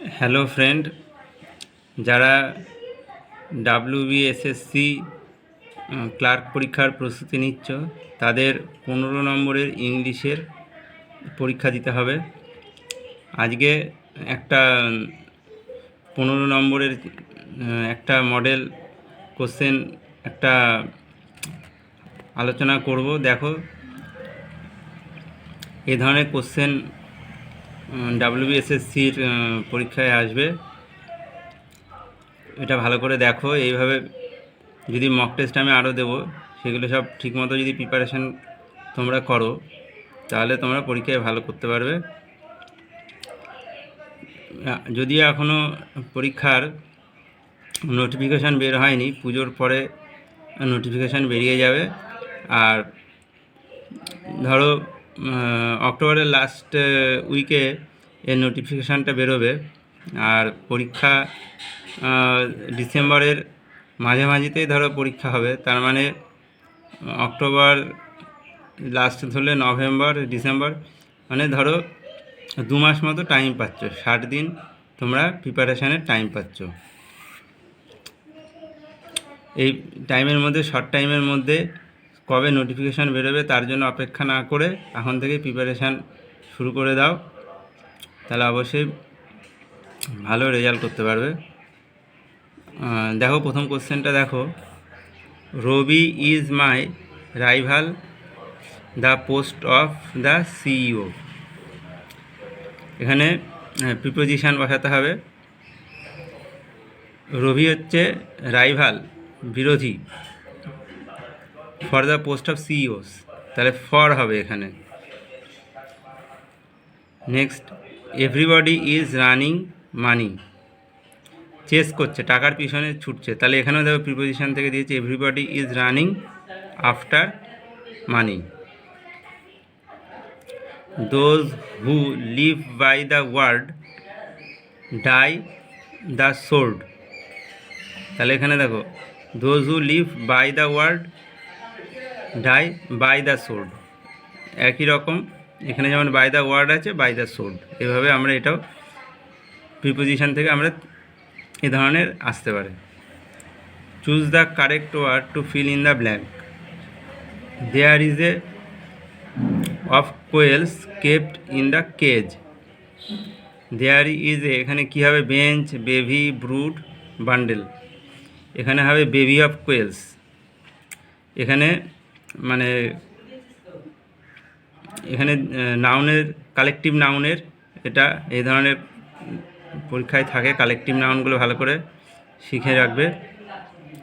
Hello friend, যারা WBSSC clerk পরীক্ষার প্রস্তুতি নিচ্ছ, তাদের পনেরো নম্বরের ইংলিশের পরীক্ষা দিতে হবে। আজকে একটা, পনেরো নম্বরের একটা মডেল কোশ্চেন, একটা আলোচনা করব। দেখো এই ধরনের কোশ্চেন ডাব্লিউবিএসএসসির পরীক্ষায় আসবে। এটা ভালো করে দেখো, এইভাবে যদি মক টেস্ট আমি আরও দেবো, সেগুলো সব ঠিকমতো যদি প্রিপারেশান তোমরা করো, তাহলে তোমরা পরীক্ষায় ভালো করতে পারবে। যদিও এখনও পরীক্ষার নোটিফিকেশান বের হয়নি, পুজোর পরে নোটিফিকেশান বেরিয়ে যাবে। আর ধরো অক্টোবরের লাস্ট উইকে এর নোটিফিকেশানটা বেরোবে। আর পরীক্ষা ডিসেম্বরের মাঝামাঝিতেই ধরো পরীক্ষা হবে। তার মানে অক্টোবর লাস্ট ধরলে নভেম্বর, ডিসেম্বর মানে ধরো দু মাস মতো টাইম পাচ্ছ। ষাট দিন তোমরা প্রিপারেশানের টাইম পাচ্ছ। এই টাইমের মধ্যে শর্ট টাইমের মধ্যে কবে নোটিফিকেশান বেরোবে তার জন্য অপেক্ষা না করে এখন থেকে প্রিপারেশান শুরু করে দাও। তাহলে অবশ্যই ভালো রেজাল্ট করতে পারবে। দেখো প্রথম কোশ্চেনটা দেখো। Ravi is my rival the post of the CEO এখানে প্রিপোজিশান বসাতে হবে। রবি হচ্ছে রাইভাল বিরোধী। For the post of CEOs তাহলে ফর হবে এখানে। Next everybody is running money chase করছে, টাকার পিছনে ছুটছে। তাহলে এখানেও দেখো প্রিপোজিশন থেকে দিয়েছে everybody is running after money those who live by the word die the sword তাহলে এখানে দেখো those who live by the word die by the sword একই রকম, এখানে যেমন বাই দ্য ওয়ার্ড আছে বাই দ্য সোর্ড এভাবে আমরা এটাও প্রিপোজিশন থেকে আমরা এ ধরনের আসতে পারে। Choose the correct word to fill in the blank there is a of quails kept in the cage there is a এখানে কী হবে? বেঞ্চ বেভি ব্রুড বান্ডেল এখানে হবে বেবি অফ কোয়েলস এখানে মানে এখানে নাউনের কালেকটিভ নাউনের এটা এই ধরনের পরীক্ষায় থাকে। কালেকটিভ নাউনগুলো ভালো করে শিখে রাখবে।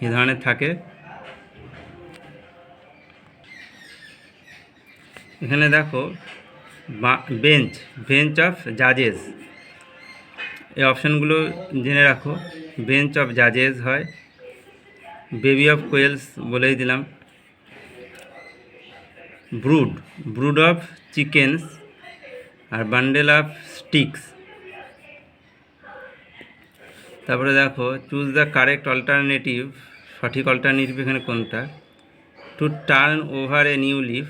এই ধরনের থাকে। এখানে দেখো বেঞ্চ বেঞ্চ অফ জাজেস এই অপশানগুলো জেনে রাখো। বেঞ্চ অফ জাজেস হয়। বেবি অফ কোয়েলস বলেই দিলাম। ব্রুড ব্রুড অফ চিকেনস আর বান্ডেল অফ স্টিক্স। তারপরে দেখো, চুজ দ্য কারেক্ট অল্টারনেটিভ, সঠিক অল্টারনেটিভ এখানে কোনটা? To turn over a new leaf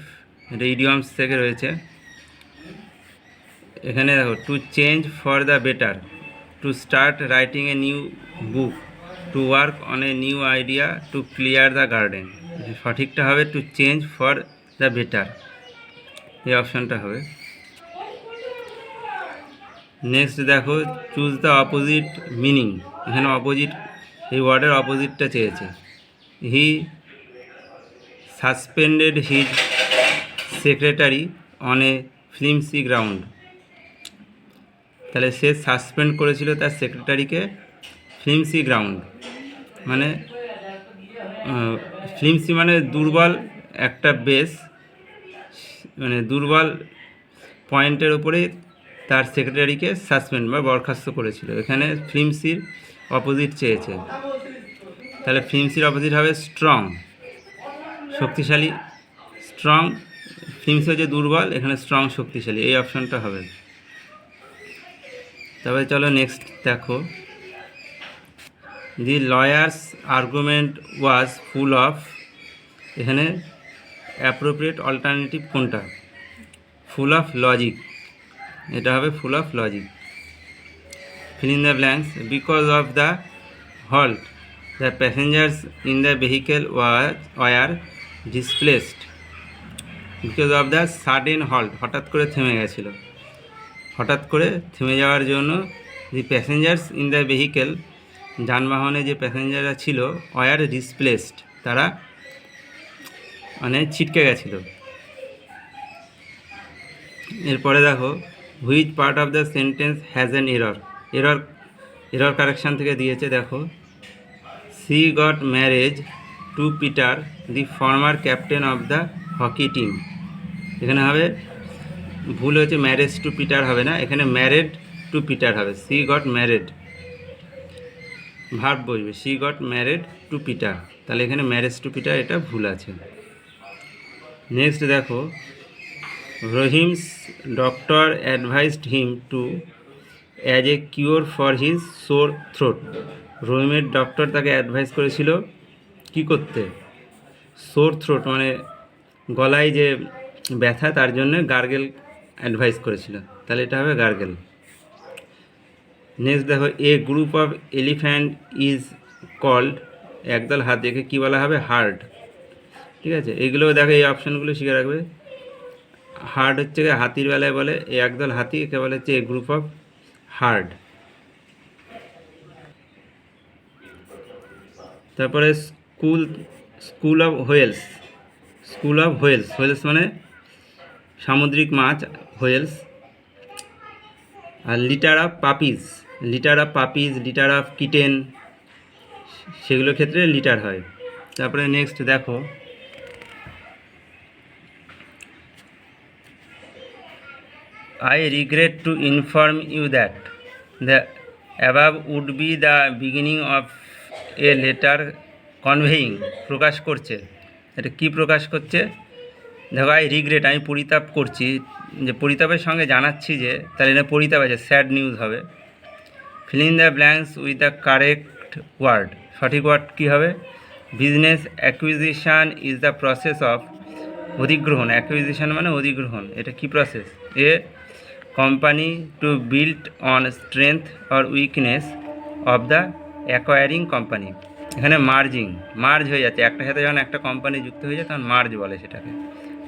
এটা ইডিয়মস থেকে রয়েছে। এখানে দেখো, to change for the better, to start writing a new book, to work on a new idea, to clear the garden. সঠিকটা হবে to change for the better এই অপশানটা হবে। নেক্সট দেখো চুজ দ্য অপোজিট মিনিং এখানে opposite এই ওয়ার্ডের অপোজিটটা চেয়েছে। He suspended his secretary on a flimsy ground তাহলে সে সাসপেন্ড করেছিল তার সেক্রেটারিকে ফিল্মসি গ্রাউন্ড মানে ফিল্মসি মানে দুর্বল একটা বেস মানে দুর্বল পয়েন্টের উপরে তার সেক্রেটারিকে সাসপেন্ড বা বরখাস্ত করেছিল। এখানে ফিল্মসির অপোজিট চেয়েছে। তাহলে ফিল্মসির অপোজিট হবে স্ট্রং, শক্তিশালী, স্ট্রং। ফিল্মসি হচ্ছে দুর্বল, এখানে স্ট্রং, শক্তিশালী। এই অপশনটা হবে। তবে চলো নেক্সট দেখো। The lawyers argument was full of, এখানে অ্যাপ্রোপ্রিয়েট অল্টারনেটিভ কোনটা? ফুল অফ লজিক এটা হবে full of logic in the blanks. Because of the halt the passengers in the vehicle were, were displaced. Because of the sudden halt হঠাৎ করে থেমে গেছিল। হঠাৎ করে থেমে যাওয়ার জন্য the passengers in the vehicle যানবাহনে যে প্যাসেঞ্জাররা ছিল ওয়ার ডিসপ্লেসড তারা মানে ছিটকে গেছিল। এরপরে দেখো which part of the sentence has an error error error correction থেকে দিয়েছে, দেখো। She got marriage to Peter the former captain of the hockey team এখানে হবে, ভুল হয়েছে ম্যারেজ টু পিটার হবে না। এখানে ম্যারেড টু পিটার হবে। সি গট ম্যারেড ভার্ব বসবে she got married to Peter তাহলে এখানে ম্যারেজ টু পিটার এটা ভুল আছে। নেক্সট দেখো Rahim's doctor advised him to as a cure for his sore throat রহিমের ডক্টর তাকে অ্যাডভাইস করেছিল কি করতে? সোর থ্রোট মানে গলায় যে ব্যথা, তার জন্য গার্গেল অ্যাডভাইস করেছিল। তাহলে এটা হবে গার্গেল নেক্সট দেখো a group of elephant is called একদল হাত দেখে কী বলা হবে? হার্ড ঠিক আছে? এগুলো দেখো, এই অপশানগুলো শিখে রাখবে। হার্ড হচ্ছে হাতির বেলায় বলে, এই একদল হাতি, একে বলে হচ্ছে এ গ্রুপ অফ হার্ড তারপরে school school of whales school of whales whales মানে সামুদ্রিক মাছ whales R litter of puppies litter of puppies litter of kitten সেগুলোর ক্ষেত্রে লিটার হয়। তারপরে নেক্সট দেখো I regret to inform you that the above would be the beginning of a letter conveying প্রকাশ করছে। এটা কি প্রকাশ করছে? দেখো আই রিগ্রেট আমি পরিতাপ করছি। যে পরিতাপের সঙ্গে জানাচ্ছি যে, তাহলে এটা পরিতাপ আছে স্যাড নিউজ হবে। Fill the blanks with the correct word সঠিক ওয়ার্ড কী হবে? Business acquisition is the process of অধিগ্রহণ। অ্যাকুইজিশন মানে অধিগ্রহণ। এটা কি process a company to build on strength or weakness of the acquiring company এখানে মার্জিং মার্জ হয়ে যাচ্ছে। একটা সাথে যখন একটা কোম্পানি যুক্ত হয়ে যায়, তখন মার্জ বলে সেটাকে।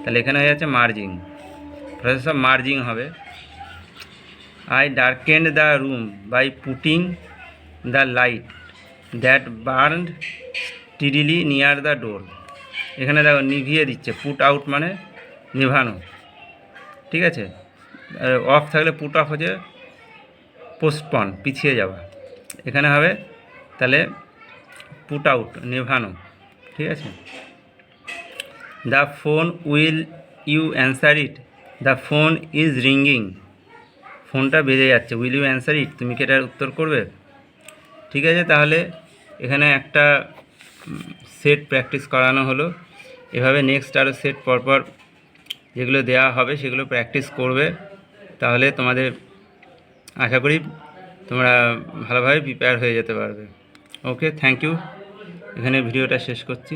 তাহলে এখানে হয়ে যাচ্ছে মার্জিং প্রসেস অফ মার্জিং হবে। I darkened the room by putting the light that burned steadily near the door এখানে দেখো নিভিয়ে দিচ্ছে। পুট আউট মানে নিভানো। ঠিক আছে? অফ থাকলে পুট অফ হচ্ছে পোস্টপন পিছিয়ে যাওয়া। এখানে হবে, তাহলে পুট আউট নেভানো, ঠিক আছে? The phone will you answer it the phone is ringing ফোনটা বেজে যাচ্ছে উইল ইউ অ্যান্সার ইট তুমি কি এটার উত্তর করবে? ঠিক আছে, তাহলে এখানে একটা সেট প্র্যাকটিস করানো হলো। এভাবে নেক্সট আরও সেট পরপর যেগুলো দেওয়া হবে, সেগুলো প্র্যাকটিস করবে। তাহলে তোমাদের আশা করি তোমরা ভালোভাবে প্রিপেয়ার হয়ে যেতে পারবে। ওকে থ্যাংক ইউ এখানে ভিডিওটা শেষ করছি।